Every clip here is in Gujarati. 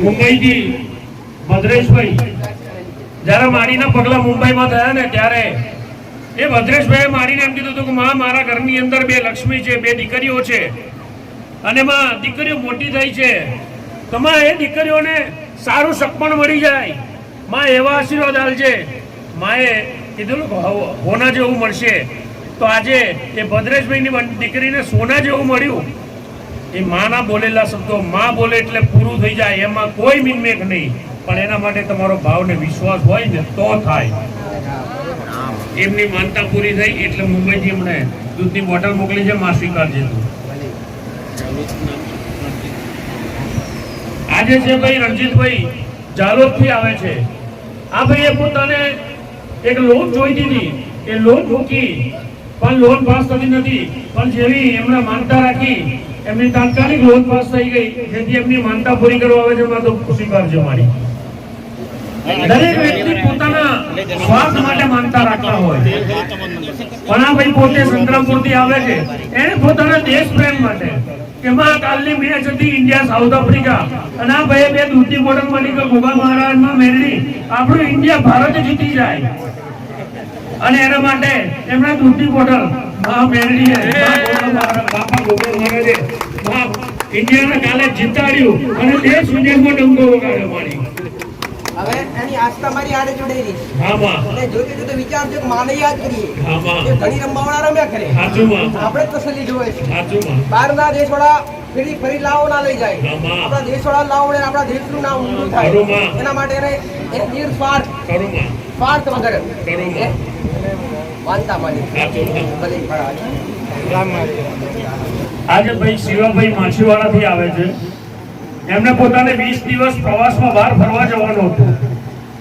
મુંબઈથી ભદ્રેશભાઈ. જ્યારે માડીના પગલા મુંબઈમાં થયા ને ત્યારે એ ભદ્રેશભાઈએ માડીને એમ કીધું હતું કે માં, મારા ઘરની અંદર બે લક્ષ્મી છે, બે દીકરીઓ છે. અને માં, દીકરીઓ મોટી થઈ છે. તો માં એ દીકરીઓને સારું સપણ મળી જાય. માં, એવા આશીર્વાદ આલજે માએ કીધું હોના જેવું મળશે. તો આજે એ ભદ્રેશભાઈની દીકરીને સોના જેવું મળ્યું. એ માના બોલેલા શબ્દો માં બોલે એટલે પૂરું થઈ જાય, એમાં કોઈ મિનમેક નહીં. પણ એના માટે તમારો ભાવને વિશ્વાસ હોય ને તો થાય. એમની માનતા પૂરી થઈ એટલે મુંબઈથી એમણે દૂધની બોટલ મોકલી છે, માં સ્વીકાર તું. આજે છે ભાઈ રણજીતભાઈ જાલોદથી આવે છે, આ ભાઈએ પોતાને એક લોન જોઈ દીધી. એ લોન મૂકી પણ લોન પાસ થતી નથી. પણ જેવી એમણે માનતા રાખી એમની તાત્કાલિક લોન પાસ થઈ ગઈ, જેથી એમની માનતા પૂરી કરવા આવે છે એમાં તો ખુશી કરજો મારી. દરેક વ્યક્તિ પોતાના સ્વાર્થ માટે માનતા રાખતા હોય. પણ પોતે સંતરામપુરથી આવે છે, એને પોતાના દેશ પ્રેમ માટે. કાલની મેચ હતી ઇન્ડિયા સાઉથ આફ્રિકા અને આ બોટલ મળી કે ગોગા મહારાજમાં મેળવી. આપણું ઇન્ડિયા ભારત જીતી જાય. અને એના માટે એમના દૂધની બોટલ માં મેળવી છે. માં ગોગા મહારાજ, બાપા ગોગા મહારાજે માં ઇન્ડિયાને કાલે જીતાડ્યું અને દેશ વિદેશમાં ડંકો વગાડ્યો મારી. હવે એની આસ્થા મારી આડે જોડેલી હા માં એટલે જોતે જોતે વિચારજો કે માને યાદ કરીએ. હા માં એ ઘણી રમવાવાળા રમ્યા કરે. સાચું માં આપણે જ તસલ્લી જોવે છે. સાચું માં બહારના દેશવાળા ફરી ફરી લાવો ના લઈ જાય. આપણા દેશવાળા લાવો ને આપણા દેશનું નામ ઊંધું થાય. એના માટે એને નિર્સ્વાર્થ સ્વાર્થ. વગર. માનતા માની. આજે ભાઈ શિવાભાઈ માછીવાડાથી આવે છે. એમને પોતાને વીસ દિવસ પ્રવાસમાં બહાર ફરવા જવાનું હતું.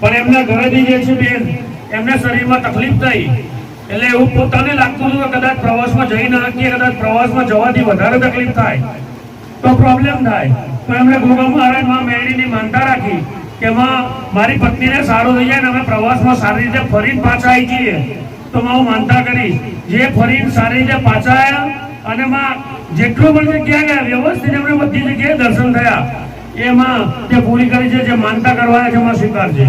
પણ એમના ઘરેથી જે છે બેન એમને શરીરમાં તકલીફ થઈ. એટલે એવું પોતાને લાગતું હતું કે કદાચ પ્રવાસમાં જઈ ના શકીએ કદાચ પ્રવાસમાં જવાથી વધારે તકલીફ થાય. તો પ્રોબ્લેમ થાય. તો એમણે ગોગા મહારાજમાં મેળીની માનતા રાખી કે માં મારી પત્નીને સારું થઈ જાય ને અમે પ્રવાસમાં સારી રીતે ફરીને પાછા આવી જઈએ તો માં માનતા કરી, જે ફરીને સારી રીતે પાછા આવ્યા અને માં જેટલું પણ જગ્યા ગયા, વ્યવસ્થિત એમને બધી જગ્યાએ દર્શન થયા. એમાં જે પૂરી કરી છે, જે માનતા કરવાના છે, એમાં સ્વીકારજે.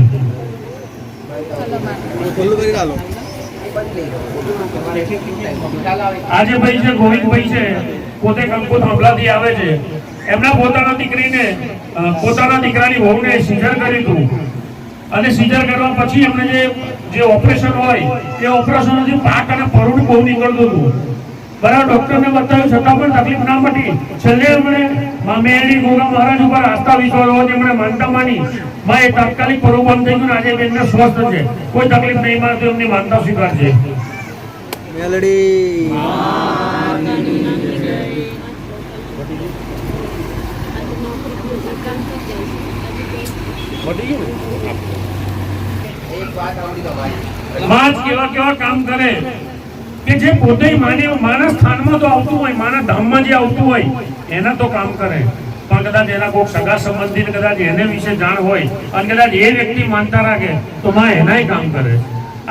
આજે ભાઈ છે, ગોવિંદભાઈ છે, પોતે કંકુ થાંભલાથી આવે છે. એમના પોતાના દીકરીને પોતાના દીકરાની વહુને સીઝર કર્યું હતું. અને સીઝર કરવા પછી એમને જે જે ઓપરેશન હોય એ ઓપરેશનથી પાક અને પરુડ બહુ નીકળતું હતું. બરાબર ડોક્ટરને બતાવ્યું છતાં પણ તકલીફ ના મટી છેલ્લે એમણે મામેરી ગોગા મહારાજ ઉપર આસ્થા વિશ્વાસ હોવાથી એમણે માનતા માની માં એ તાત્કાલિક પરું બંધ થઈ ગયું ને આજે બેનને સ્વસ્થ છે. કોઈ તકલીફ નહીં મળે તો એમની માનતા સ્વીકારશે મેલડી. Thank વાત ભાઈ કેવા કેવા કામ કરે કે જે પોતે માના સ્થાનમાં તો આવતું હોય માણસ ધામમાં જે આવતું હોય, એના તો કામ કરે. પણ કદાચ એના કોઈ સગા સંબંધી કદાચ એને વિશે જાણ હોય અને કદાચ એ વ્યક્તિ માનતા રાખે, તો માં એનાય કામ કરે.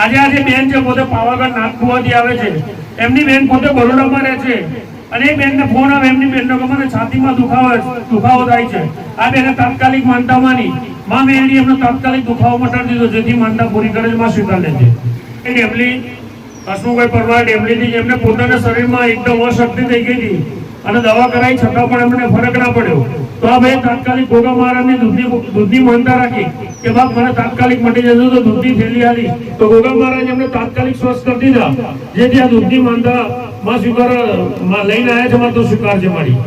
આજે આજે બેન છે, પોતે પાવાગઢ નાગપુવાથી આવે છે. એમની બેન પોતે બરોડામાં રહે છે. અને એ બેનને ફોન આવે, એમની બેનનો મને છાતીમાં દુખાવો દુખાવો થાય છે. આ બેને તાત્કાલિક માનતા માની. માં મેળવી એમનો તાત્કાલિક દુખાવો મટાડી દીધો, જેથી માનતા પૂરી કરે છે માં સ્વીકાર લેજે. એ ડેમલી હસમુભાઈ પરમાર ડેમલીથી એમને પોતાના શરીરમાં એકદમ અશક્તિ થઈ ગઈ હતી અને દવા કરાઈ છતાં પણ એમને ફરક ના પડ્યો. તો આ ભાઈ તાત્કાલિક ગોગા મહારાજની દૂધની દૂધની માનતા રાખી કે બાપ મને તાત્કાલિક મટી જશે તો દૂધની થેલી આવી તો ગોગા મહારાજ એમને તાત્કાલિક સ્વસ્થ કરી દીધા. જેથી આ દૂધની માનતા માં સ્વીકાર લઈને આવ્યા છે, મારે તો સ્વીકારજે મારી.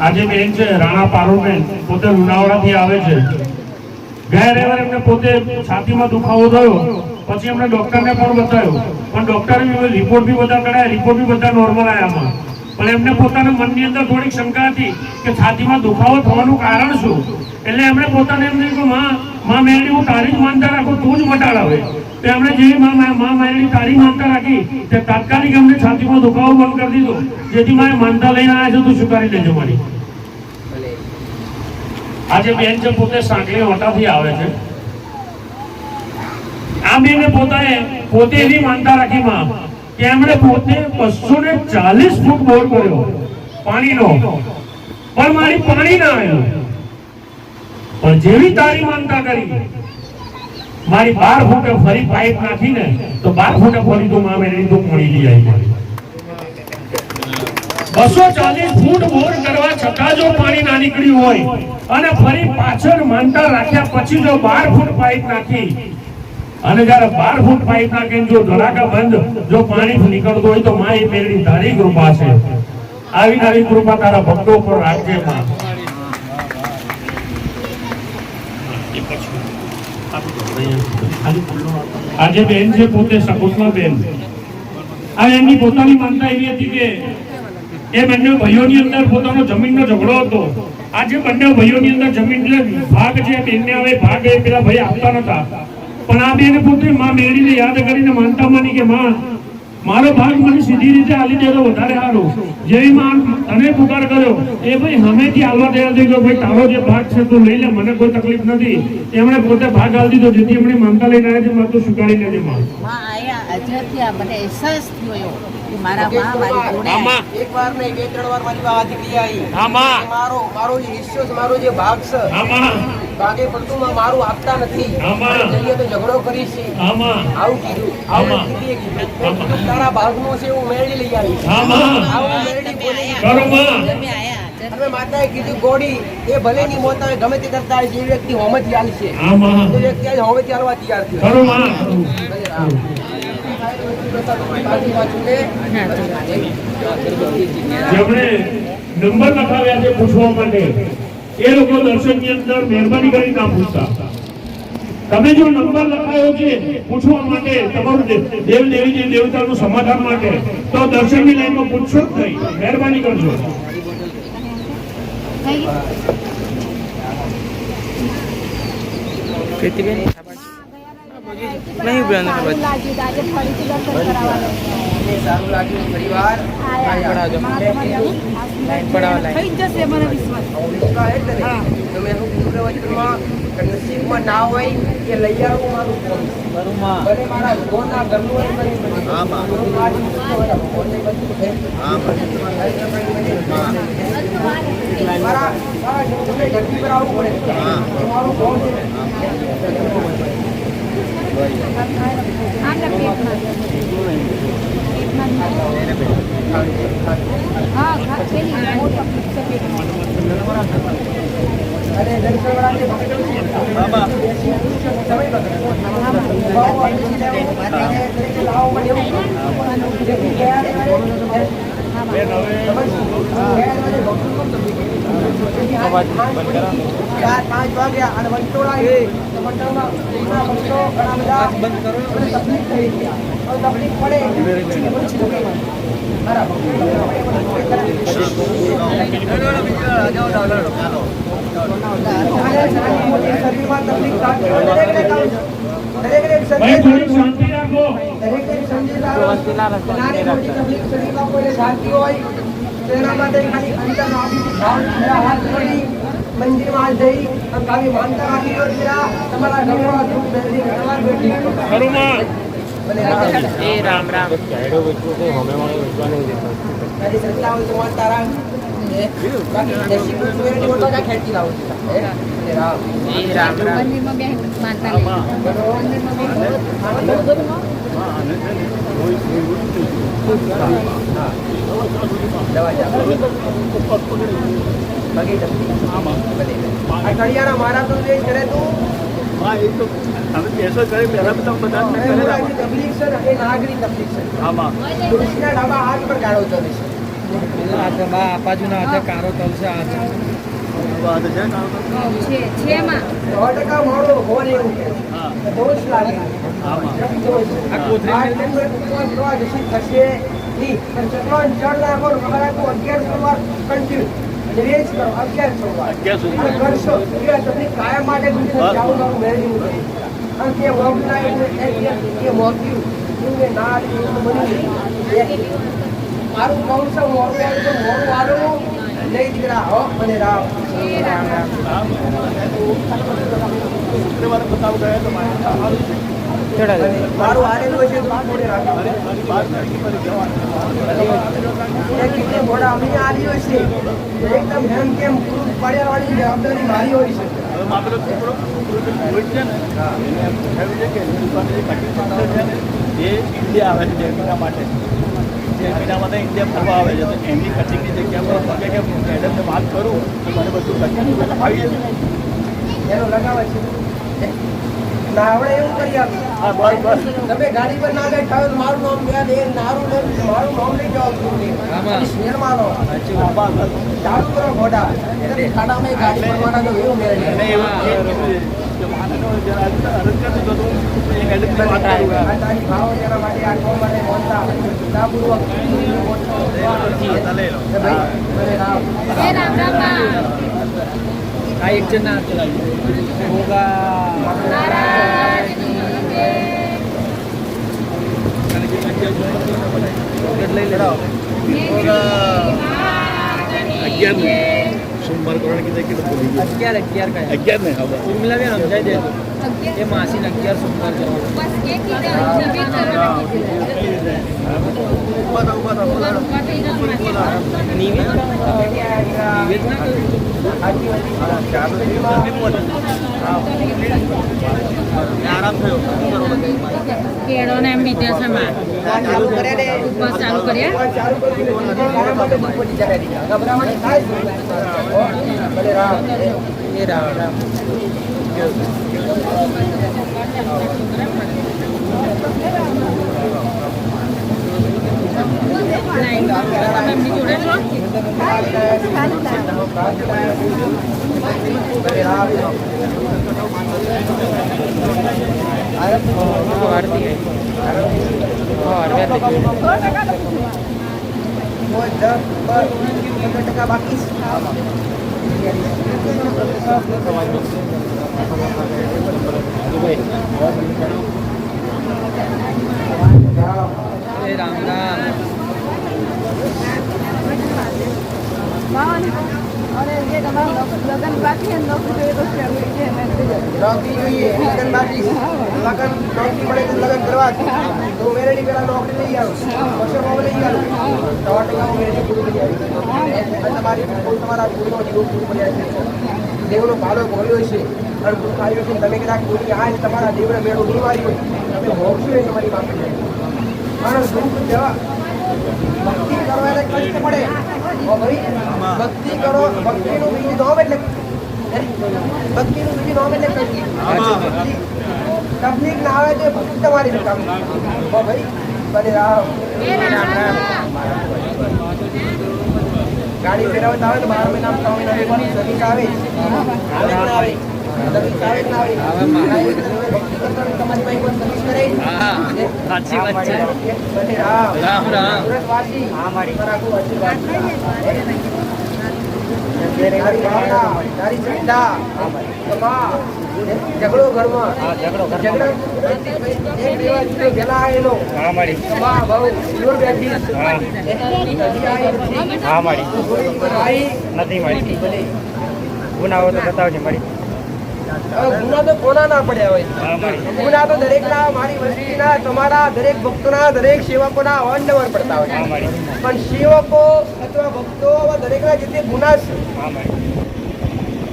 આજે બેન છે, રાણા પારુબેન પોતે લુણાવાડાથી આવે છે. ગયા રવિવારે એમને પોતે છાતીમાં દુખાવો થયો, પછી એમણે ડોક્ટરને પણ બતાવ્યો. પણ ડોક્ટરે રિપોર્ટ બી બધા કરાયા રિપોર્ટ બી બધા નોર્મલ આવ્યામાં પણ એમને પોતાના મનની અંદર થોડીક શંકા હતી કે છાતીમાં દુખાવો થવાનું કારણ શું? એટલે એમણે પોતાને એમ કહ્યું કે, માં, મેં હું તારી જ માનતા રાખું, તું જ મટાડાવે. તો જે માં તારી માનતા રાખી તે તાત્કાલિક અમને છાતીમાં દુખાવો બંધ કરી દીધો. જેથી મારે માનતા લઈને આવ્યા છે તું સ્વીકારી લેજો મારી આજે બેન છે પોતે સાંકલી હોટાથી આવે છે. આ બેને પોતાએ પોતે એવી માનતા રાખી માં કે એમણે પોતે બસો ને ચાલીસ ફૂટ બોર કર્યો. પાણીનો. પણ મારી પાણી ના આવ્યું. પણ જેવી તારી માનતા કરી મારી બાર ફૂટે ફરી પાઇપ નાખીને તો બાર ફૂટે ફરી તો મામે મેળવી તો લઈ આવી મારી બસો ચાલીસ ફૂટ બોર કરવા છતાં જો પાણી ના નીકળ્યું હોય, અને ફરી પાછળ માનતા રાખ્યા પછી જો બાર ફૂટ પાઇપ નાખી, અને જયારે બાર ફૂટ પાઇપ નાખીને જો ધડાકા બંધ, જો પાણી નીકળતું હોય તો મા એ મેળવી તારી કૃપા છે. આવી તારી કૃપા તારા ભક્તો પર રાખજે માં. આજે બેન છે પોતે શકુશલા બેન. આ એમની પોતાની માનતા એવી હતી કે એ બંને ભાઈઓની અંદર પોતાનો જમીનનો ઝઘડો હતો. આજે બંને ભાઈઓની અંદર જમીન ભાગ છે, બેનને હવે ભાગ એ પેલા ભાઈ આપતા નતા. પણ આ બેને પોતે માં મેળીને યાદ કરીને માનતા માની કે માં મારો ભાગ મને સીધી રીતે આલી દેલો વધારે સારું જેવી માં તને પુકાર કર્યો, એ ભાઈ હમેથી આલવા તૈયાર થઈ ભાઈ, તારો જે ભાગ છે તું લઈ લે, મને કોઈ તકલીફ નથી. એમણે પોતે ભાગ આલી દીધો, જેથી એમણે માનતા લઈને આવ્યા છે માં તું સ્વીકારી લેજે, માં. આયા આ મને અહેસાસ થયો કે મારા માં મારી જોડે એક વાર નહીં બે ત્રણ વાર મારી વાત નીકળી આવી. મારો મારો જે હિસ્સો છે મારો જે ભાગ છે ભાગે પડતું માં મારું આપતા નથી. જઈએ તો ઝઘડો કરી છે. આમાં? આવું કીધું. આવું કીધી તારા ભાગનું છે હું મેળવી લઈ આવીશ આમાં. આવું મેળવી બોલી કરો માં તમે આયા અજર માતાએ કીધું ગોડી એ ભલે ની મોત આવે ગમે તે કરતા જે વ્યક્તિ હોમત ચાલશે આમાં? એ વ્યક્તિ આજે હોમત ચાલવા તૈયાર થયો કરો માં ભલે રામ. બાકી પાછું લે. જેમણે નંબર લખાવ્યા છે પૂછવા માટે એ લોકો દર્શનની અંદર મહેરબાની કરી ના પૂછતા. તમે જો નંબર લખાયો છે પૂછવા માટે તમારું દેવ દેવી જે દેવતાનું સમાધાન માટે તો દર્શનની લાઈનમાં પૂછશો જ નહીં. મહેરબાની કરજો. નહીં નસીબમાં ના હોય એ લઈ આવું મારું ભલે મારા ઘરનું. ભગવાન મારી મારા પર આવવું પડે મારું કોમ છે અને દર્શનવાળાને સમય બગડે. બહુ અનુચિત એવું અને દરેકે લાવો મને એવું જેથી બંધ દિવસે ચાર પાંચ વાગ્યા અને વંટોળા એ વંટોળા ઘણા બંધ ઘણા તકલીફ થઈ ગયા. તકલીફ પડે. મારા શરીરમાં તકલીફ દરેક સંદેશ થોડીક શાંતિ રાખો શાંતિ હોય તો એના માટે ખાલી અંતર આપી હાથ જોડી મંદિરમાં જઈ અને ખાલી માનતા રાખી દો તમારા ઘરમાં દુઃખ દર્દી કરવા બેઠી. રામ. એ રામ રામ. તારી શ્રદ્ધા હોય તો માનતા રાખ. એ બાકી દેશી કુકુ એની મોટો ના ખેંચી લાવું. છું. એ ભલે રામ. રામ. અને છે ને એ નાગની તકલીફ છે આમાં તુલસીના ડાબા હાથ પર કાળો ચડે છે બાજુના હાથે કારો તલશે આ વાત છે? છે માં મોડો એવું હા. દોષ લાગે. આમાં. જશે થશે પણ વાર કન્ટિન્યુ રેજ કરો વાર. કરશો તમને કાયમ માટે ગુજરાત જાવું મેળવી અને તે મોગું ના એ- ના બન્યું નહીં. મારું કૌશલ મોડું આવ્યું તો નહીં દીકરા હો અને રામ. રામ રામ શુક્રવારે બતાવ ગયા તમારે સારું છે. ચડાવી દે. મારું હારેલું રાખો. ઘોડા અમે આલ્યો છે એકદમ જેમ કેમ પૂરું વાળી જવાબદારી મારી હોય છે. માત્ર છે ને એને છે કે જે કટિંગ છે ને એ ઇન્ડિયા આવે છે જૈમિના માટે. માટે ઇન્ડિયા ફરવા આવે છે. તો એમની કટિંગની જગ્યા પર તમે કે મેડમને વાત કરું તો મને બધું કટિંગ આવી જશે એનો લગાવે છે. ના આપણે એવું કરી આપીએ. હા બસ બસ. તમે ગાડી પર ના બેઠા હોય મારું નામ યાદ એ નારું મારું નામ લઈ જાઓ ચાલુ કરો ઘોડા એટલે ખાડામાં ગાડી પરવાના તો એવું મેળ આ એક જણ ના હોગા લઈ લે અગિયાર સોમવાર કરવાની કીધા કે ભૂલી ગયા. અગિયાર અગિયાર કયા અગિયાર ને હવે ઉર્મિલા બેન સમજાઈ દેજો એ માસીને અગિયાર સોમવાર જવાનું કેળો ને એમ વિદેશમાં ચાલુ કરે ઉપવાસ ચાલુ કર્યા? ચાલુ કરી કામ માટે દુઃખ પડી જાય ગભરાવાની થાય જ નહીં. ભલે રામ એ રામ રામ રામ. આવી. આવી. પર રામ રામ નોકરી જોઈએ લગન બાકી લગન નોકરી મળે તો લગન કરવા તો મેરેડી પેલા નોકરી લઈ આવું પછી લઈ આવું સો ટકા મેરેડી પૂરું લઈ. અને તમારી તમારા ગુરુનો જીવ પૂરું કરી આપશે. દેવનો ભાડો ભોળ્યો છે અને ગુરુ ખાઈ છે તમે કદાચ ગુરુ આ તમારા દેવને મેળો નહીં હોય, તમે એ તમારી પાસે માણસ દુઃખ જવા ભક્તિ કરવા એટલે કષ્ટ પડે ભક્તિ કરો ભક્તિનું બીજું નામ એટલે ભક્તિનું બીજું નામ એટલે કષ્ટ તકલીફ ના આવે તો ભક્તિ તમારી કામ ભાઈ બને રામ ગાડી ફેરવતા આવે તો બાર મહિના આવે સાચી વાત છે. રામ રામ ઝઘડો ઘરમાં ઝઘડો આવી નથી. મળી ગુનાઓ તો બતાવજે મારી હવે ના પણ સેવકો અથવા ભક્તો દરેકના જે તે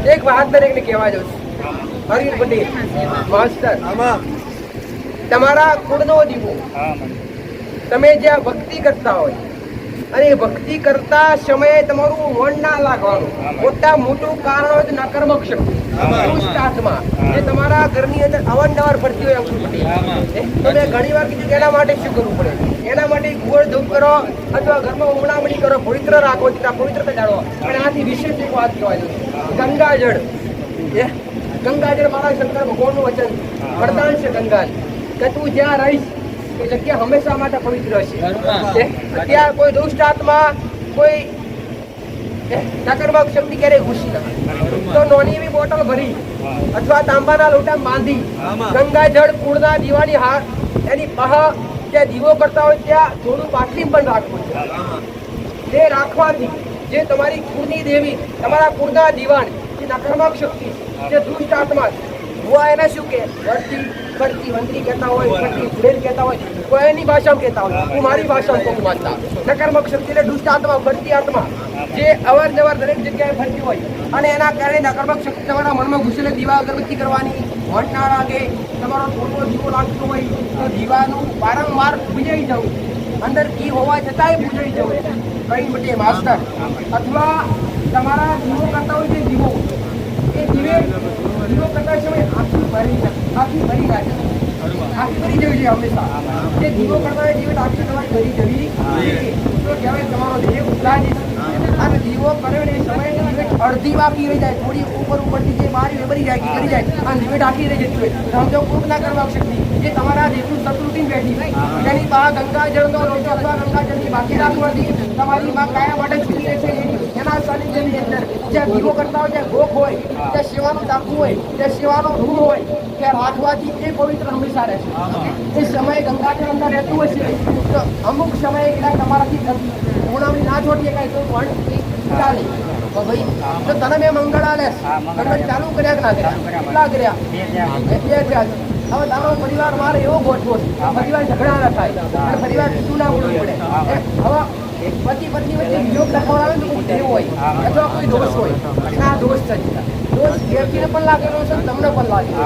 એક વાત દરેકને કહેવા જાઉં છું. હરીન પટેલ, માસ્ટર, તમારા કુળનો દીવો. તમે જ્યાં ભક્તિ કરતા હોય અને ભક્તિ કરતા સમયે તમારું મન ના લાગવાનું. મોટા મોટું કારણ હોય તો નકર્મક શક્તિ જે તમારા ઘરની અંદર અવારનવાર ફરતી હોય પડે પટેલ તમે ઘણી વાર કીધું એના માટે શું કરવું પડે? એના માટે ગોળ ધૂપ કરો અથવા ઘરમાં ઉમણામણી કરો પવિત્ર રાખો ત્યાં પવિત્રતા જાળવો. અને આથી વિશેષ એક વાત કહેવાય ગંગાજળ. એ ગંગાજળ મારા શંકર ભગવાનનું વચન. વરદાન છે ગંગાજળ. કે તું જ્યાં રહીશ એ જગ્યા હંમેશા માટે પવિત્ર છે. ત્યાં કોઈ દુષ્ટ આત્મા કોઈ એ શક્તિ ક્યારેય ઘૂસી ના તો નાની એવી બોટલ ભરી અથવા તાંબાના લોટા બાંધી ગંગાજળ કુળના દીવાની હાર એની બહાર જ્યાં દીવો કરતા હોય ત્યાં થોડું બાટલી પણ રાખવું છે. તે રાખવાથી જે તમારી કુળની દેવી તમારા કુળના દીવાન જે શક્તિ જે દુષ્ટ આત્મા છે, ભુવા એને શું કે વળતી ખડકી વંત્રી કહેતા હોય, ખડકી ફ્લેલ કહેતા હોય, કોઈ એની ભાષામાં કહેતા હોય. હું મારી ભાષામાં કહું વાંચતા. નકર્મક શક્તિ એટલે દુષ્ટ આત્મા ફરતી આત્મા, જે અવારનવાર દરેક જગ્યાએ ફરતી હોય. અને એના કારણે નકર્મક શક્તિ તમારા મનમાં ઘૂસીને દીવા અગરબત્તી કરવાની વટ ના લાગે, તમારો થોડો દીવો લાગતો હોય, તો દીવાનું વારંવાર પૂજાઈ જવું. અંદર ઘી હોવા છતાંય પૂજાઈ જવું. કઈ માટે માસ્ટર અથવા તમારા દીવો કરતા હોય જે દીવો એ દીવે દીવો કરતા સમય આખી ભરી આખી ભરી નાખે આખી ભરી જવી જોઈએ હંમેશા દીવો કરતા દીવે આખી તમારી ભરી જવી. તો તમારો દેહ છે. અને દીવો કર્યો ને એ સમયે દીવે અડધી બાકી રહી જાય, થોડી ઉપર ઉપરથી જે બારી હોય ભરી જાય કે કરી જાય અને દીવે ઢાંકી રહી જતી હોય. તો સમજો કોક ના કરવા શક્તિ જે તમારા દેહનું શત્રુથી બેઠી તેની બહાર ગંગા જળનો લોટો અથવા ગંગા જળની બાકી રાખવાથી તમારી માં કાયા માટે છૂટી જાય છે એની, એના સાનિધ્યની અંદર. જ્યાં દીવો કરતા હોય, જ્યાં ગોખ હોય ત્યાં સેવાનું ટાંકવું હોય ત્યાં સેવાનો રૂમ હોય, ત્યાં રાખવાથી એ પવિત્ર હંમેશા રહે છે. એ સમયે ગંગાજળ અંદર રહેતું હોય છે, તો અમુક સમયે કદાચ તમારાથી ઉણાવણી ના છોડીએ કાંઈ તો પણ. ચાલે. તો ભાઈ તો તને મેં મંગળ આલેસ ચાલુ કર્યા કે ના કર્યા? કેટલા કર્યા? બે કર્યા. હવે તારો પરિવાર મારે એવો ગોઠવો પરિવાર ઝઘડા ના થાય. અને પરિવાર બીજું ના બોલવું પડે. હવે પતિ પત્ની વચ્ચે વિયોગ લખવાનો આવે તો કોઈ હોય. અથવા કોઈ દોષ હોય. આ દોષ છે દોષ વ્યક્તિને પણ લાગેલો છે તમને પણ લાગેલો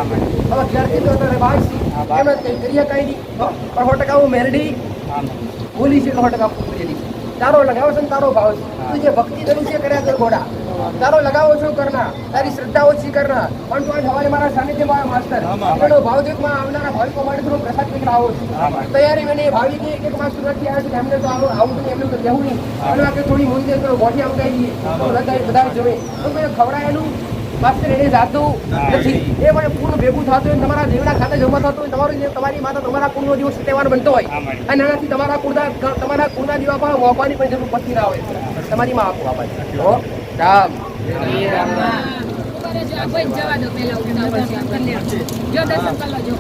હવે ઘેરથી તો તારે વાંચી એમ જ કંઈ કરીએ કંઈ નહીં. હો, પણ સો ટકા હું મેરડી. બોલી છે સો ટકા છે તારો લગાવો છે તારો ભાવ છે. તું જે ભક્તિ કરું છે કર્યા કર ઘોડા. તારો લગાવો છો કરના. તારી શ્રદ્ધા ઓછી કરના. પણ તું આજ હવારે મારા સાનિધ્યમાં માસ્ટર આપણો માં આવનારા ભાવિકો માટે થોડો પ્રસાદ કંઈક આવો છું. તૈયારી મને ભાવિક એક એક માસ સુરતથી આવ્યા છે એમને તો આવું આવું નહીં એમને તો કહેવું નહીં. અને આપણે થોડી મૂંઝે તો ગોઠી આમ કહી દઈએ તો બધા જોવે તો મેં ખવડાયેલું માસ્ટર એને જાતું નથી. એ મને પૂર્ણ ભેગું થતું હોય તમારા દેવડા ખાતે જમા થતું હોય તમારું જે તમારી માતા તમારા કુળનો દિવસ તહેવાર બનતો હોય અને એનાથી તમારા કુળના તમારા કુળના દીવા પણ મોકવાની પણ જરૂર પડતી ના હોય. તમારી માં આપવા માટે હો? રામ. જવા દો પેલા જો દર્શન કરવા જો.